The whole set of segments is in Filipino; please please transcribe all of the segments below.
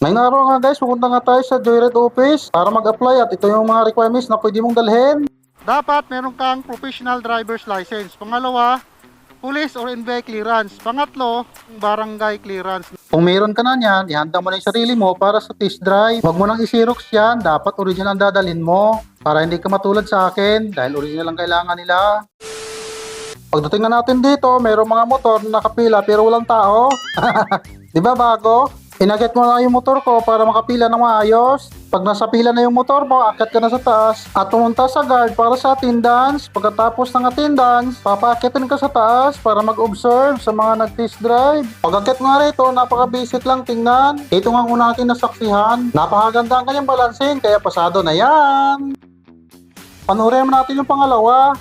Ngayong araw nga guys, pupunta nga tayo sa Joyride office para mag-apply at ito yung mga requirements na pwede mong dalhin. Dapat meron kang professional driver's license. Pangalawa, police or NBI clearance. Pangatlo, barangay clearance. Kung meron ka na niyan, ihanda mo na yung sarili mo para sa test drive. Huwag mo nang isirox yan, dapat original ang dadalhin mo. Para hindi ka matulad sa akin, dahil original ang kailangan nila. Pagdating na natin dito, mayroong mga motor na nakapila pero walang tao. Di ba bago? Inagit mo na yung motor ko para makapila ng maayos. Pag nasa pila na yung motor mo, akit ka na sa taas at pumunta sa guard para sa attendance. Pagkatapos ng attendance, papaakitin ka sa taas para mag-observe sa mga nag-test drive. Pag akit nga rito, napaka-basic lang tingnan. Ito nga una natin nasaksihan. Napakaganda ang kanyang balancing, kaya pasado na yan. Panurin mo natin yung pangalawa.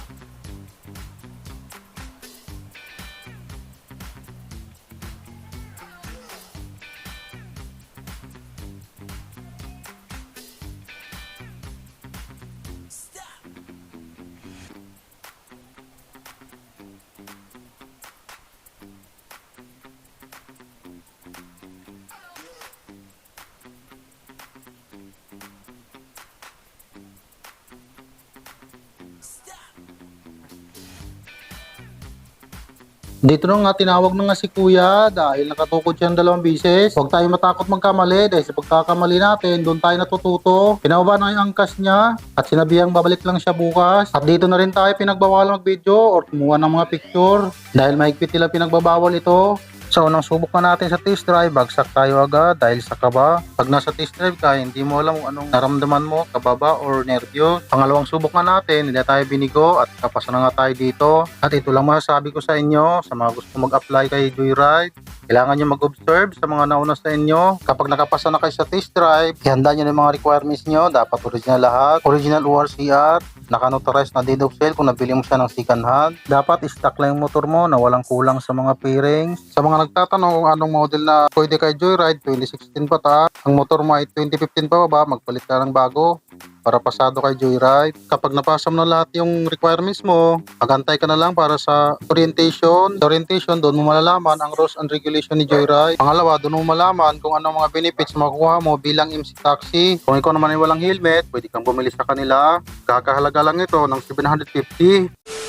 Dito na nga tinawag na nga si kuya dahil nakatukod siya ng dalawang bisis. Huwag tayo matakot magkamali dahil sa pagkakamali natin, doon tayo natututo. Pinababa na yung angkas niya at sinabihang babalik lang siya bukas. At dito na rin tayo pinagbawal mag-video or kumuha ng mga picture dahil mahigpit nila pinagbabawal ito. Sa unang subok na natin sa test drive, bagsak tayo agad dahil sa kaba. Pag nasa test drive ka, hindi mo alam kung anong naramdaman mo, kababa or nervyos. Pangalawang subok na natin, hindi tayo binigo at kapasa na nga tayo dito. At ito lang masasabi ko sa inyo, sa mga gusto mag-apply kay Joyride, kailangan nyo mag-observe sa mga nauna sa inyo. Kapag nakapasa na kayo sa test drive, ihanda nyo yung mga requirements nyo. Dapat original lahat. Original ORCR, naka-notarize na deed of sale kung nabili mo siya ng second hand. Dapat stock lang yung motor mo na walang kulang sa mga pairings. Sa mga nagtatanong kung anong model na pwede kay Joyride, 2016 pa ta. Ang motor mo ay 2015 pa ba, magpalit ka ng bago para pasado kay Joyride. Kapag napasa mo na lahat yung requirements mo, magantay ka na lang para sa orientation. Sa orientation, doon mo malalaman ang rules and regulation ni Joyride. Pangalawa, doon mo malaman kung anong mga benefits makukuha mo bilang MC Taxi. Kung ikaw naman ay walang helmet, pwede kang bumili sa kanila. Kakahalaga lang ito ng 750.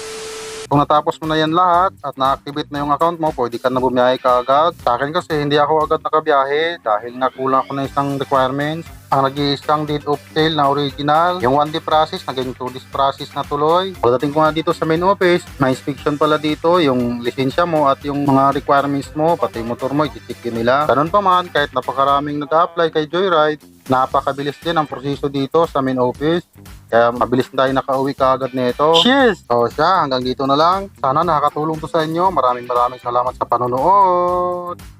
Kung natapos mo na yan lahat at na-activate na yung account mo, pwede ka na bumiyahe ka agad. Sa akin kasi hindi ako agad nakabiyahe dahil nakulang ako na isang requirements. Ang nag-iisang deed of sale na original. Yung 1D process, naging 2D process na tuloy. Pagdating ko nga dito sa main office, may inspection pala dito, yung lisensya mo at yung mga requirements mo, pati yung motor mo, i-check yun nila. Ganun pa man, kahit napakaraming nag-apply kay Joyride, napakabilis din ang proseso dito sa main office. Kaya mabilis na tayo nakauwi kaagad nito. Cheers! So siya, hanggang dito na lang. Sana nakakatulong to sa inyo. Maraming maraming salamat sa panonood.